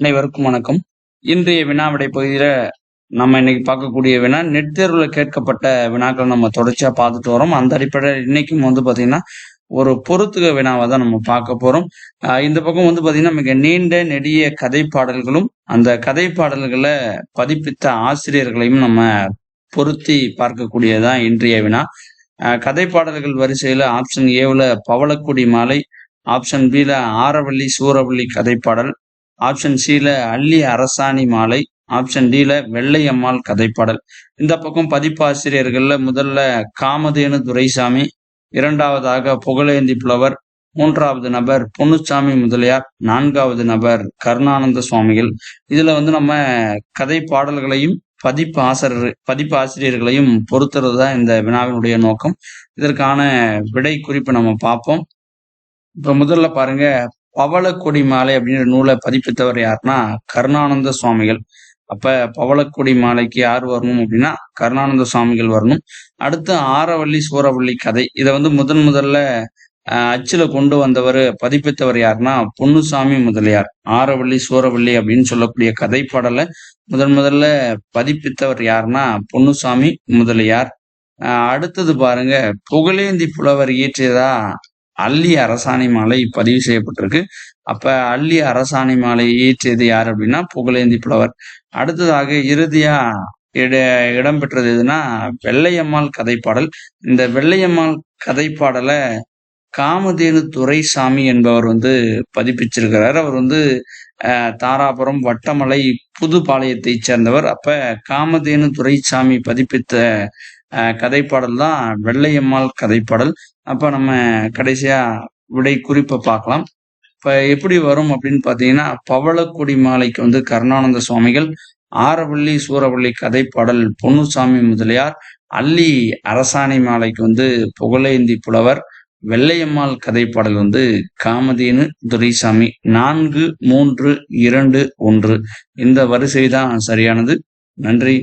அனைவருக்கும் வணக்கம். இன்றைய வினாவிடை பகுதியில நம்ம இன்னைக்கு பார்க்கக்கூடிய வினா நெட் தேர்வுல கேட்கப்பட்ட வினாக்களை நம்ம தொடர்ச்சியா பார்த்துட்டு வரோம். அந்த அடிப்படையில் இன்னைக்கும் வந்து பாத்தீங்கன்னா ஒரு பொருத்துக வினாவை தான் நம்ம பார்க்க போறோம். இந்த பக்கம் வந்து பாத்தீங்கன்னா மிக நீண்ட நெடிய கதை பாடல்களும் அந்த கதை பாடல்களை பதிப்பித்த ஆசிரியர்களையும் நம்ம பொருத்தி பார்க்கக்கூடியதான் இன்றைய வினா. கதை பாடல்கள் வரிசையில ஆப்ஷன் ஏவுல பவளக்குடி மாலை ஆப்ஷன் பில ஆரவள்ளி சூரவள்ளி கதைப்பாடல் ஆப்ஷன் சில அள்ளி அரசாணி மாலை. ஆப்ஷன் டில வெள்ளையம்மாள் கதைப்பாடல். இந்த பக்கம் பதிப்பாசிரியர்கள்ல முதல்ல காமதேனு துரைசாமி இரண்டாவதாக புகழேந்தி புலவர் மூன்றாவது நபர் பொன்னுச்சாமி முதலியார் நான்காவது நபர் கருணானந்த சுவாமிகள். இதுல வந்து நம்ம கதை பாடல்களையும் பதிப்பு ஆசிரியர் பதிப்பு ஆசிரியர்களையும் பொறுத்துறது தான் இந்த வினாவினுடைய நோக்கம். இதற்கான விடை குறிப்பு நம்ம பார்ப்போம். இப்ப முதல்ல பாருங்க பவளக்கொடி மாலை அப்படின்ற நூலை பதிப்பித்தவர் யாருன்னா கருணானந்த சுவாமிகள். அப்ப பவளக்கொடி மாலைக்கு யார் வரணும் அப்படின்னா கருணானந்த சுவாமிகள் வரணும். அடுத்து ஆரவள்ளி சூரவள்ளி கதை. இதை வந்து முதன் முதல்ல அச்சுல கொண்டு வந்தவர் பதிப்பித்தவர் யாருன்னா பொன்னுசாமி முதலியார். ஆரவள்ளி சூரவள்ளி அப்படின்னு சொல்லக்கூடிய கதை பாடலை முதன் முதல்ல பதிப்பித்தவர் யாருன்னா பொன்னுசாமி முதலியார். அடுத்தது பாருங்க புகழேந்தி புலவர் இயற்றியதா அள்ளி அரசாணி மாலை பதிவு செய்யப்பட்டிருக்கு. அப்ப அள்ளி அரசாணி மாலை இயற்றியது யார் அப்படின்னா புகழேந்தி புலவர். அடுத்ததாக இறுதியா இட இடம்பெற்றது எதுனா வெள்ளையம்மாள் கதைப்பாடல். இந்த வெள்ளையம்மாள் கதைப்பாடலை காமதேனு துரைசாமி என்பவர் வந்து பதிப்பிச்சிருக்கிறார். அவர் வந்து தாராபுரம் வட்டமலை புதுப்பாளையத்தைச் சேர்ந்தவர். அப்ப காமதேனு துரைசாமி பதிப்பித்த கதைப்பாடல் தான் வெள்ளையம்மாள் கதைப்பாடல். அப்ப நம்ம கடைசியா விடை குறிப்பை பார்க்கலாம். இப்ப எப்படி வரும் அப்படின்னு பாத்தீங்கன்னா பவளக்குடி மாலைக்கு வந்து கருணானந்த சுவாமிகள் ஆரவள்ளி சூரவள்ளி பாடல் பொன்னுசாமி முதலியார் அள்ளி அரசாணை மாலைக்கு வந்து புகழேந்தி புலவர் வெள்ளையம்மாள் கதைப்பாடல் வந்து காமதேனு துரைசாமி. நான்கு மூன்று இரண்டு ஒன்று. இந்த வரிசை தான் சரியானது. நன்றி.